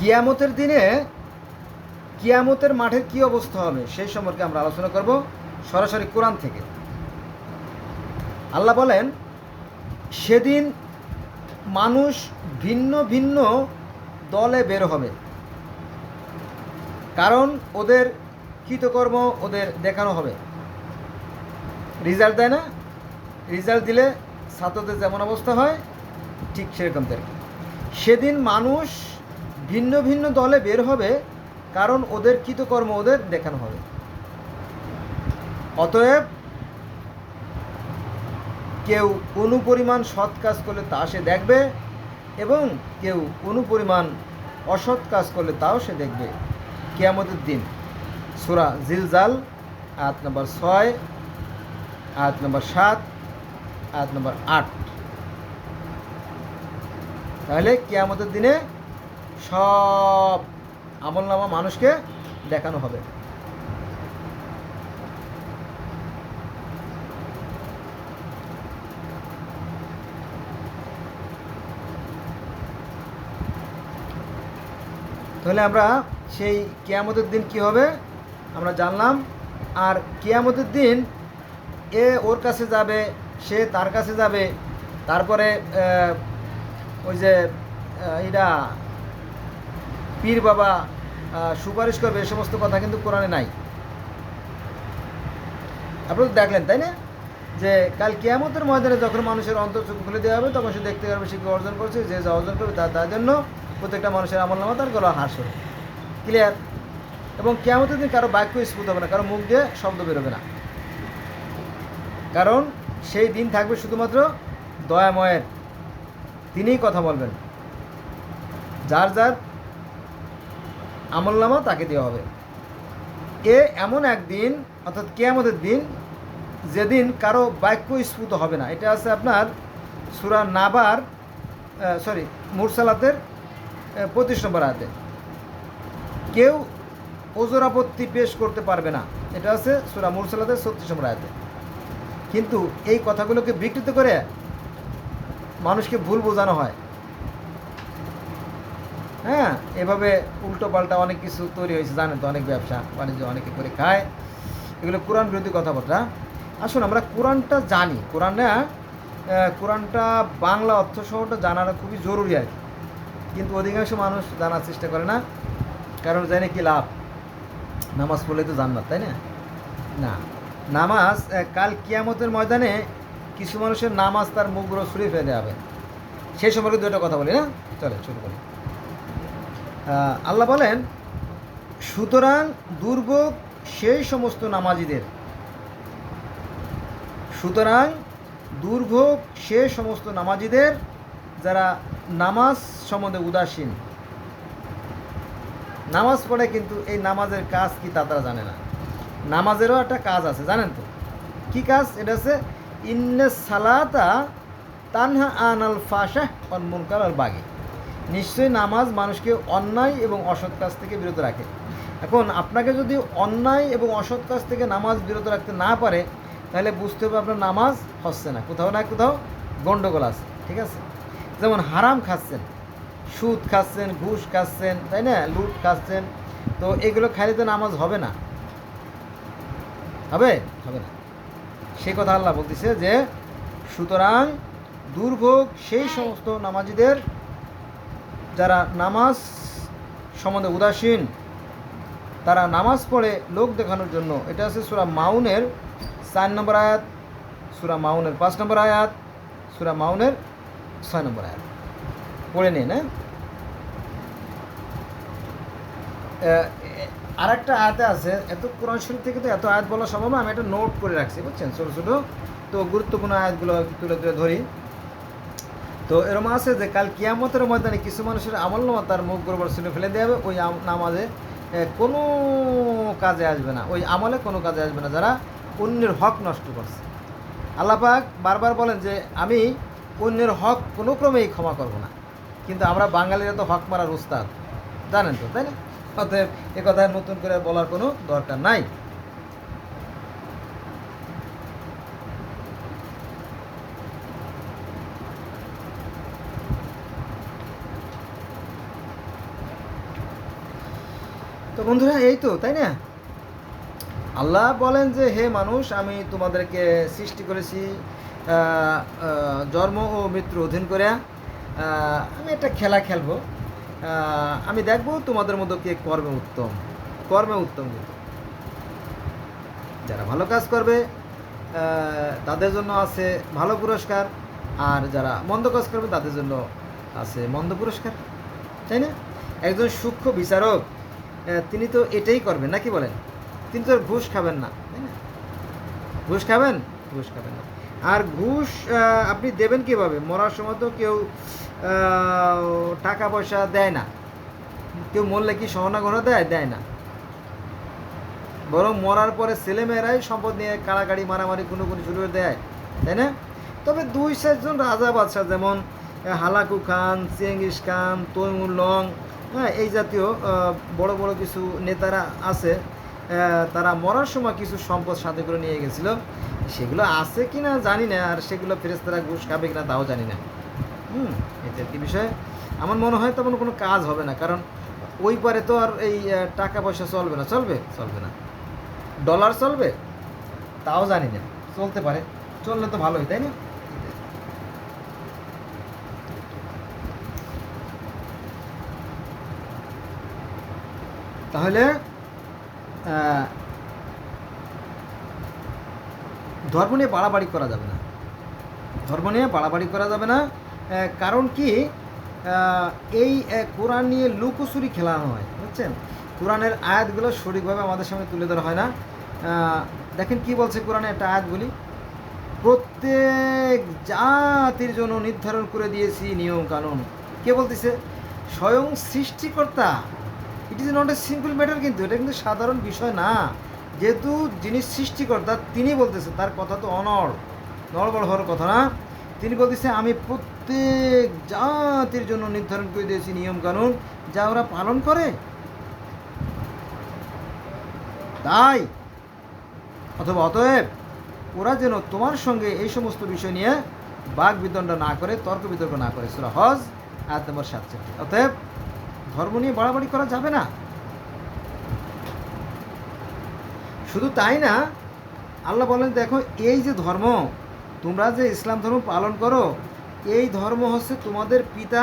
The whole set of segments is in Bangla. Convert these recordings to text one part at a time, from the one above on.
কিয়ামতের দিনে কিয়ামতের মাঠের কি অবস্থা হবে সেই সম্পর্কে আমরা আলোচনা করব সরাসরি কোরআন থেকে। আল্লাহ বলেন, সেদিন মানুষ ভিন্ন ভিন্ন দলে বের হবে। কারণ ওদের কৃতকর্ম ওদের দেখানো হবে। রেজাল্ট দেয় না? রেজাল্ট দিলে ছাত্রদের যেমন অবস্থা হয়, ঠিক সেরকম তার। সেদিন মানুষ ভিন্ন ভিন্ন দলে বের হবে, কারণ ওদের কৃতকর্ম ওদের দেখানো হবে। অতএব, কেউ কোনো পরিমাণ সৎ কাজ করলে তা সে দেখবে এবং কেউ কোনো পরিমাণ অসৎ কাজ করলে তাও সে দেখবে। কেয়ামতের দিন। সুরা জিলজাল, আয়াত নম্বর ছয়, আয়াত নম্বর সাত, আয়াত নম্বর আট। তাহলে কেয়ামতের দিনে সব আমলনামা মানুষকে দেখানো হবে। তাহলে আমরা সেই কেয়ামতের দিন কি হবে? আমরা জানলাম। আর কেয়ামতের দিন এ ওর কাছে যাবে, সে তার কাছে যাবে। তারপরে ওই যে এরা পীর বাবা সুপারিশ করবে এ সমস্ত কথা কিন্তু কোরআনে নাই। আপনারা দেখলেন, তাই না? যে কাল কেয়ামতের ময়দানে যখন মানুষের অন্তর চোখ খুলে দেওয়া হবে, তখন সে দেখতে পারবে সে কি অর্জন করছে, যে যা অর্জন করবে তার তার জন্য প্রত্যেকটা মানুষের আমল নামা তার গলা হাস হবে ক্লিয়ার এবং কেয়ামতের দিন কারও বাক্য স্ফুট হবে না, কারও মুখ দিয়ে শব্দ বেরোবে না। কারণ সেই দিন থাকবে শুধুমাত্র দয়াময়ের। তিনিই কথা বলবেন। যার যার আমলনামা তাকে দেওয়া হবে। এ এমন একদিন, অর্থাৎ কেয়ামতের দিন, যেদিন কারও বাক্য স্ফুত হবে না। এটা আছে আপনার সুরা নাবার সরি মুরসালাতের পঁচিশ নম্বর আয়াতে। কেউ ওজোর আপত্তি পেশ করতে পারবে না। এটা আছে সুরা মুরসালাতের ছত্রিশ নম্বর আয়াতে। কিন্তু এই কথাগুলোকে বিকৃত করে মানুষকে ভুল বোঝানো হয়। হ্যাঁ এভাবে উল্টো পাল্টা অনেক কিছু তৈরি হয়েছে জানেন তো অনেক ব্যবসা বাণিজ্য অনেকে করে খায়। এগুলো কোরআন বিরোধী কথাবার্তা। আসুন আমরা কোরআনটা জানি। কোরআনে আহ, কোরআনটা বাংলা অর্থ সহটা জানাটা খুবই জরুরি আর কি। কিন্তু অধিকাংশ মানুষ জানার চেষ্টা করে না কারণ জানে কি লাভ? নামাজ পড়লে তো জান্নাত তাই না? না। নামাজ কাল কিয়ামতের ময়দানে কিছু মানুষের নামাজ তার মুখগুলো ছুঁড়ে ফেলে হবে। সেই সম্পর্কে দুটো কথা বলি না? চলে শুরু করি। আল্লাহ বলেন, সুতরাং দুর্ভোগ সেই সমস্ত নামাজিদের। সুতরাং দুর্ভোগ সে সমস্ত নামাজিদের যারা নামাজ সম্বন্ধে উদাসীন। নামাজ পড়ে কিন্তু এই নামাজের কাজ কি তা তারা জানে না। নামাজেরও একটা কাজ আছে, জানেন তো? কি কাজ? এটা হচ্ছে, ইন্নে সালাতা তানহা আনাল ফাশাহ অন মুনকার আল বাগি। নিশ্চয়ই নামাজ মানুষকে অন্যায় এবং অসৎ কাজ থেকে বিরত রাখে। এখন আপনাকে যদি অন্যায় এবং অসৎ কাজ থেকে নামাজ বিরত রাখতে না পারে তাহলে বুঝতে হবে আপনার নামাজ হচ্ছে না। কোথাও না কোথাও গণ্ডগোল আছে ঠিক আছে? যেমন হারাম খাচ্ছেন সুদ খাচ্ছেন ঘুষ খাচ্ছেন তাই না? লুট খাচ্ছেন তো এগুলো খাইলে তো নামাজ হবে না। হবে? হবে না। সে কথা আল্লাহ বলতেছে যে সুতরাং দুর্ভোগ সেই সমস্ত নামাজিদের যারা নামাজ সম্বন্ধে উদাসীন, তারা নামাজ পড়ে লোক দেখানোর জন্য, এটা আছে সুরা মাউনের চার নম্বর আয়াত, সুরা মাউনের পাঁচ নম্বর আয়াত, সুরা মাউনের ছয় নম্বর আয়াত। পড়ে নিন হ্যাঁ? আর একটা আয়াতে আছে, এত কোরআন শরীফ থেকে তো এত আয়াত বলা সম্ভব আমি একটা নোট করে রাখছি, বুঝছেন? ছোটো ছোটো, তো গুরুত্বপূর্ণ আয়াতগুলো তুলে তুলে ধরি। তো এরকম আছে যে কাল কিয়ামতের ময়দানে কিছু মানুষের আমল নামা তার মুখ গরবার শুনে ফেলে দেওয়া হবে। ওই নামাজে কোনো কাজে আসবে না। ওই আমলে কোনো কাজে আসবে না। যারা অন্যের হক নষ্ট করছে। আল্লাপাক বারবার বলেন যে, আমি অন্যের হক কোনো ক্রমেই ক্ষমা করব না। কিন্তু আমরা বাঙালিরা তো হক মারার উস্তাদ। জানেন তো, তাই না? অতএব এ কথা নতুন করে বলার কোনো দরকার নাই। তো বন্ধুরা, এই তো, তাই না? আল্লাহ বলেন যে, হে মানুষ, আমি তোমাদেরকে সৃষ্টি করেছি জন্ম ও মৃত্যু অধীন করে আমি একটা খেলা খেলব। আমি দেখব তোমাদের মধ্যে কে কর্মে উত্তম কর্মে উত্তম। যারা ভালো কাজ করবে তাদের জন্য আছে ভালো পুরস্কার, আর যারা মন্দ কাজ করবে, তাদের জন্য আছে মন্দ পুরস্কার, তাই না? একজন সূক্ষ্ম বিচারক তিনি তো এটাই করবেন, নাকি বলেন? তিনি তো ঘুষ খাবেন না ঘুষ খাবেন? ঘুষ খাবেন না। আর ঘুষ আপনি দেবেন কীভাবে? মরার সময় তো কেউ টাকা পয়সা দেয় না। কেউ মরলে কি সহনা ঘন দেয়? দেয় না। বরং মরার পরে ছেলেমেয়েরাই সম্পদ নিয়ে কাড়াকাড়ি, মারামারি কোনো কোনো শুরু দেয়, তাই না? তবে দুই চারজন রাজা বাদশাহ যেমন Hulagu Khan, Genghis Khan, Timur Lang হ্যাঁ এই জাতীয় বড় বড় কিছু নেতারা আছে তারা মরার সময় কিছু সম্পদ সাথে করে নিয়ে গেছিল। সেগুলো আছে কি না জানি না, আর সেগুলো ফেরেস্তারা ঘুষ খাবে কিনা তাও জানি না। হুম, এটা কি বিষয়। আমার মনে হয় তেমন কোনো কাজ হবে না, কারণ ওই পারে তো আর এই টাকা পয়সা চলবে না। চলবে? চলবে না। ডলার চলবে? তাও জানি না। চলতে পারে। চললে তো ভালোই, তাই না? তাহলে ধর্ম নিয়ে বাড়াবাড়ি করা যাবে না। ধর্ম নিয়ে বাড়াবাড়ি করা যাবে না কারণ কি এই কোরআন নিয়ে লুকোচুরি খেলানো হয়, বুঝছেন? কোরআনের আয়াতগুলো সঠিকভাবে আমাদের সামনে তুলে ধরা হয় না। দেখেন কি বলছে কোরআনে একটা আয়াত বলি, প্রত্যেক জাতির জন্য নির্ধারণ করে দিয়েছি নিয়ম কানুন। কে বলতেছে? স্বয়ং সৃষ্টিকর্তা it is not a simple matter কিন্তু, এটা কিন্তু সাধারণ বিষয় না। যেহেতু যিনি সৃষ্টিকর্তা, তিনি বলতেছে, তার কথা তো অনড়, নড়বড় হওয়ার কথা না। তিনি বলতেছে, আমি প্রত্যেক জাতির জন্য নির্ধারণ করে দিয়েছি নিয়ম কানুন যা ওরা পালন করে। তাই, অথবা অতএব, ওরা যেন তোমার সঙ্গে এই সমস্ত বিষয় নিয়ে বাঘ বিদণ্ড না করে, তর্ক বিতর্ক না করে। সুরা হজ, আয়াত নম্বর সাতষট্টি। অতএব ধর্ম নিয়ে বাড়াবাড়ি করা যাবে না। শুধু তাই না, আল্লাহ বলেন, দেখো, এই যে ধর্ম, তোমরা যে ইসলাম ধর্ম পালন করো, এই ধর্ম হচ্ছে তোমাদের পিতা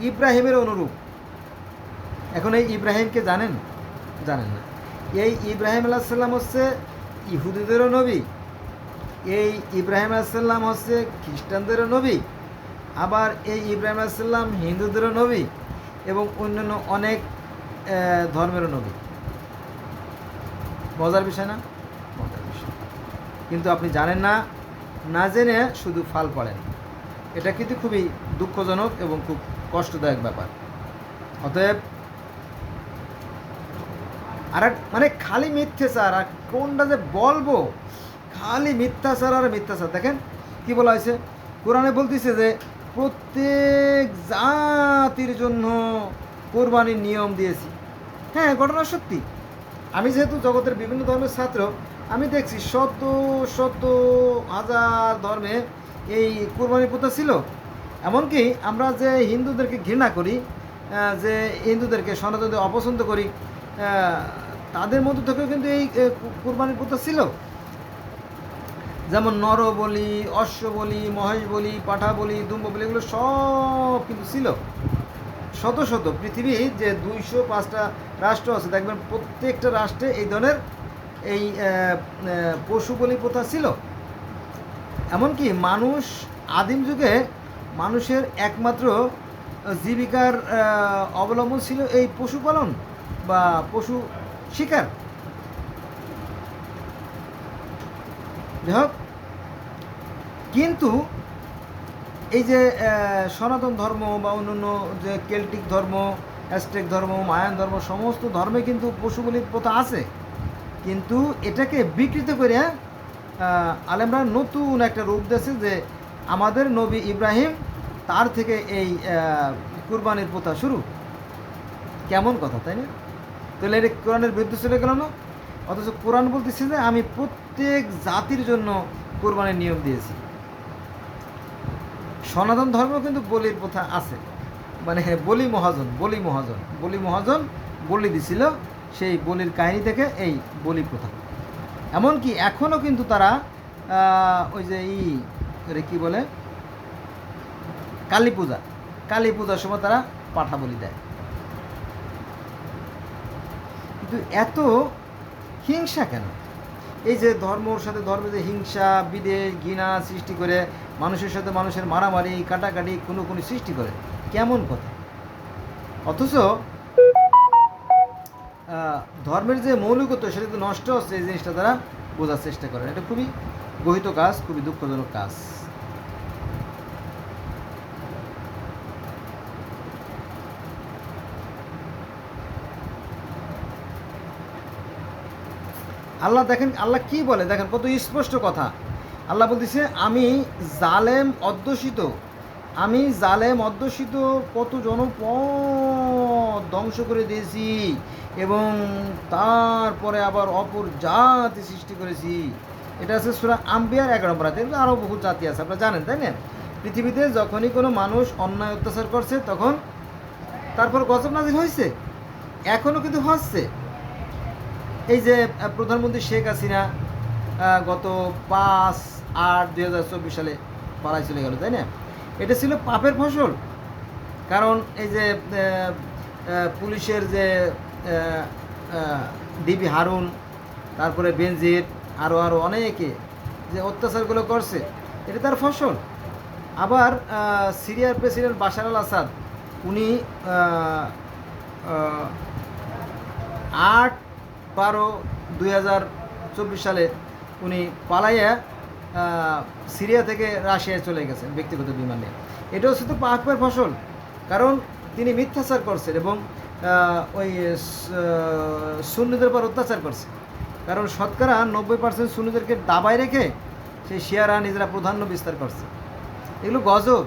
ইব্রাহিমের অনুরূপ। এখন এই ইব্রাহিমকে জানেন? জানেন না। এই ইব্রাহিম আলাহিসাল্লাম হচ্ছে ইহুদিদেরও নবী। এই ইব্রাহিম আলাইসাল্লাম হচ্ছে খ্রিস্টানদেরও নবী। আবার এই ইব্রাহিম আলাইসাল্লাম হিন্দুদেরও নবী। এবং অন্যান্য অনেক ধর্মেরও নবী। মজার বিষয় না? মজার বিষয়। কিন্তু আপনি জানেন না না জেনে শুধু ফাল পড়েন। এটা কিন্তু খুবই দুঃখজনক এবং খুব কষ্টদায়ক ব্যাপার। অতএব আর মানে খালি মিথ্যেচার আর কোনটা যে বলব? খালি মিথ্যাচার আর মিথ্যাচার দেখেন কি বলা হয়েছে? কোরআনে বলতেছে যে প্রত্যেক জাতির জন্য কোরবানির নিয়ম দিয়েছি। হ্যাঁ ঘটনা সত্যি। আমি যেহেতু জগতের বিভিন্ন ধর্মের ছাত্র, আমি দেখছি শত শত হাজার ধর্মে এই কোরবানি প্রথা ছিল। এমনকি আমরা যে হিন্দুদেরকে ঘৃণা করি যে হিন্দুদেরকে সনাতনদের অপছন্দ করি তাদের মধ্য থেকেও কিন্তু এই কোরবানির প্রথা ছিল। যেমন নর বলি, অশ্ব বলি, মহেশ বলি, পাঠা বলি, দুম্ব বলি, এগুলো সব কিন্তু ছিল। শত শত পৃথিবীর যে দুইশো পাঁচটা রাষ্ট্র আছে, দেখবেন প্রত্যেকটা রাষ্ট্রে এই ধরনের এই পশু বলি প্রথা ছিল। এমনকি মানুষ আদিম যুগে মানুষের একমাত্র জীবিকার অবলম্বন ছিল এই পশুপালন বা পশু শিকার। যাই হোক কিন্তু এই যে সনাতন ধর্ম বা অন্যান্য যে কেল্টিক ধর্ম অ্যাস্টেক ধর্ম, মায়ান ধর্ম, সমস্ত ধর্মে কিন্তু পশু বলির প্রথা আছে। কিন্তু এটাকে বিকৃত করে আলেমরা নতুন একটা রূপ দিয়েছে যে আমাদের নবী ইব্রাহিম তার থেকে এই কুরবানির প্রথা শুরু। কেমন কথা, তাই না? তাহলে এটা কোরআনের বিরুদ্ধে চলে গেল না? অথচ কোরআন বলতেছে যে আমি প্রত্যেক জাতির জন্য কোরবানির নিয়ম দিয়েছি। সনাতন ধর্ম কিন্তু বলির প্রথা আছে। মানে বলি মহাজন বলি মহাজন বলি মহাজন, বলি দিছিল, সেই বলির কাহিনী থেকে এই বলি প্রথা। এমনকি এখনও কিন্তু তারা ওই যে ই কি বলে? কালী পূজা, কালী পূজার সময় তারা পাঠা বলি দেয়। কিন্তু এত হিংসা কেন? এই যে ধর্মর সাথে ধর্মের যে হিংসা, বিদেশ, ঘৃণা সৃষ্টি করে মানুষের সাথে মানুষের মারামারি, কাটাকাটি কোনো কোনো সৃষ্টি করে, কেমন কথা অথচ ধর্মের যে মৌলিকত্ব, সেটা তো নষ্ট হচ্ছে, এই জিনিসটা তারা বোঝার চেষ্টা করে এটা খুবই গহিত কাজ, খুবই দুঃখজনক কাজ। আল্লাহ দেখেন, আল্লাহ কি বলে? দেখেন, কত স্পষ্ট কথা। আল্লাহ বলতেছে, আমি জালেম অধ্যুষিত। আমি জালেম অধ্যুষিত, কত জনপদ ধ্বংস করে দিয়েছি এবং তারপরে আবার অপর জাতি সৃষ্টি করেছি। এটা আছে সুরা আম্বিয়ার এগারো নম্বর। এগুলো আরও বহু জাতি আছে, আপনারা জানেন, তাই না? পৃথিবীতে যখনই কোনো মানুষ অন্যায় অত্যাচার করছে, তখন তারপর গজব নাজিল হয়েছে। এখনও কিন্তু হচ্ছে। এই যে প্রধানমন্ত্রী শেখ হাসিনা গত পাঁচ আট দুই হাজার চব্বিশ সালে পাড়ায় চলে গেল, তাই না? এটা ছিল পাপের ফসল। কারণ এই যে পুলিশের যে ডিবি হারুন, তারপরে বেনজির আরও আরও অনেকে যে অত্যাচারগুলো করছে, এটা তার ফসল। আবার সিরিয়ার প্রেসিডেন্ট বাশার আল আসাদ, উনি আট বারো দুই সালে উনি পালাইয়া সিরিয়া থেকে রাশিয়ায় চলে গেছেন ব্যক্তিগত বিমানে এটা হচ্ছে তো পাকের ফসল, কারণ তিনি মিথ্যাচার করছেন এবং ওই সুন্নিদের উপর অত্যাচার করছে। কারণ শতকরা নব্বই পার্সেন্ট সুন্নিদেরকে দাবায় রেখে সেই শিয়ারা নিজেরা প্রাধান্য বিস্তার করছে। এগুলো গজব।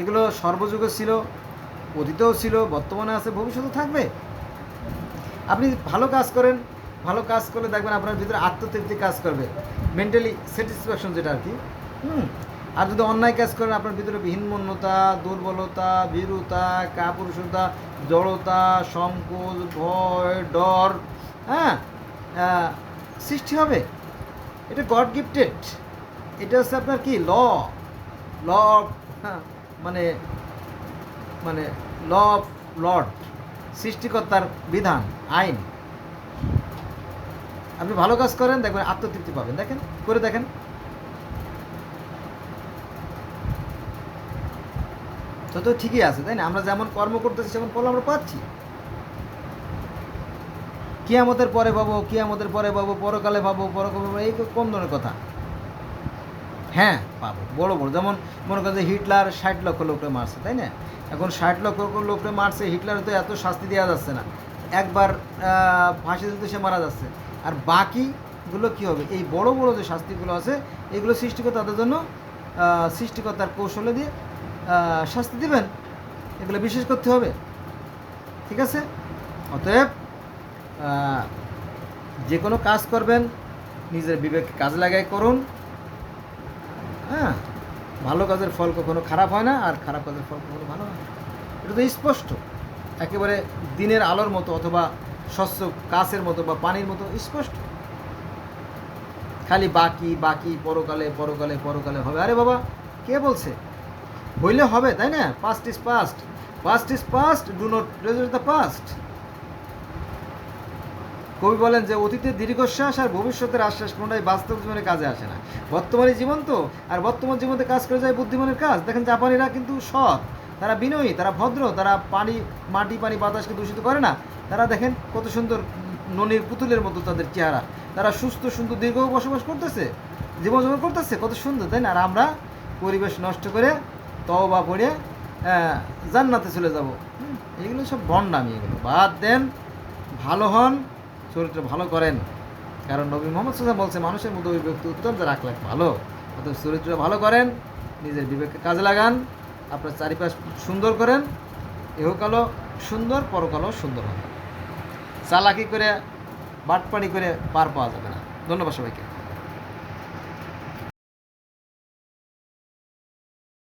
এগুলো সর্বযুগে ছিল, অতীতেও ছিল, বর্তমানে আছে ভবিষ্যতে থাকবে। আপনি ভালো কাজ করেন, ভালো কাজ করলে দেখবেন আপনার ভিতরে আত্মতৃপ্তি কাজ করবে। মেন্টালি স্যাটিসফ্যাকশন যেটা আর কি হুম? আর যদি অন্যায় কাজ করেন, আপনার ভিতরে হীনমন্যতা দুর্বলতা, ভীরুতা, কাপুরুষতা, জড়তা, সংকোচ, ভয়, ডর হ্যাঁ? সৃষ্টি হবে। এটা গড গিফটেড এটা হচ্ছে আপনার কি? ল ল মানে মানে ল অফ সৃষ্টিকর্তার বিধান, আইন। আপনি ভালো কাজ করেন, দেখবেন আত্মতৃপ্তি পাবেন। দেখেন, করে দেখেন। তো তো ঠিকই আছে, তাই না? আমরা যেমন কর্ম করতেছি, সেমন ফল আমরা পাচ্ছি। কিয়ামতের পরে পাবো কিয়ামতের পরে পাবো পরকালে পাবো পরকালে এই কোন ধরনের কথা? হ্যাঁ পাবো। বড় বড়। যেমন মনে করেন যে হিটলার ষাট লক্ষ লোককে মারছে তাই না? এখন ষাট লক্ষ লোককে মারছে হিটলার তো এত শাস্তি দেওয়া যাচ্ছে না। একবার ফাঁসি দিতে সে মারা যাচ্ছে। আর বাকিগুলো কি হবে? এই বড় বড় যে শাস্তিগুলো আছে এগুলো সৃষ্টিকর্তাদের জন্য আহ, সৃষ্টিকর্তার কৌশলে দিয়ে শাস্তি দিবেন। এগুলো বিশেষ করতে হবে। ঠিক আছে? অতএব যে কোনো কাজ করবেন নিজের বিবেককে কাজে লাগাই করুন। হ্যাঁ ভালো কাজের ফল কখনো খারাপ হয় না আর খারাপ কাজের ফল কখনো ভালো হয় না। এটা তো স্পষ্ট। একেবারে দিনের আলোর মতো অথবা শস্য কাছের মতো বা পানির মতো স্পষ্ট। খালি বাকি বাকি, পরকালে পরকালে পরকালে হবে। আরে বাবা, কে বলছে? হইলে হবে, তাই না? Past is past past is past do not result the past কবি বলেন যে অতীতের দীর্ঘশ্বাস আর ভবিষ্যতের আশ্বাস কোনটাই বাস্তব জীবনে কাজে আসে না। বর্তমানে জীবন তো, আর বর্তমান জীবনে কাজ করে যায় বুদ্ধিমানের কাজ। দেখেন জাপানিরা কিন্তু সৎ, তারা বিনয়ী, তারা ভদ্র, তারা পানি, মাটি, পানি, বাতাসকে দূষিত করে না। তারা দেখেন কত সুন্দর ননির পুতুলের মতো তাদের চেহারা। তারা সুস্থ, সুন্দর, দীর্ঘ বসবাস করতেছে, জীবনযাপন করতেছে, কত সুন্দর, তাই না? আর আমরা পরিবেশ নষ্ট করে তওবা পড়ে জান্নাতে চলে যাব। এগুলো সব ভণ্ডামি এগুলো। বাদ দেন, ভালো হন চরিত্র ভালো করেন। কারণ নবী মোহাম্মদ সাল্লাম বলছে মানুষের মধ্যে ওই ব্যক্তি উত্তম, যার আখলাখ ভালো। অর্থাৎ চরিত্র ভালো করেন, নিজের বিবেককে কাজে লাগান, আপনার চারিপাশ সুন্দর করেন, এহকালও সুন্দর, পরকালও সুন্দর হবে। চালাকি করে বাটপাড়ি করে পার পাওয়া যাবে না। ধন্যবাদ সবাইকে।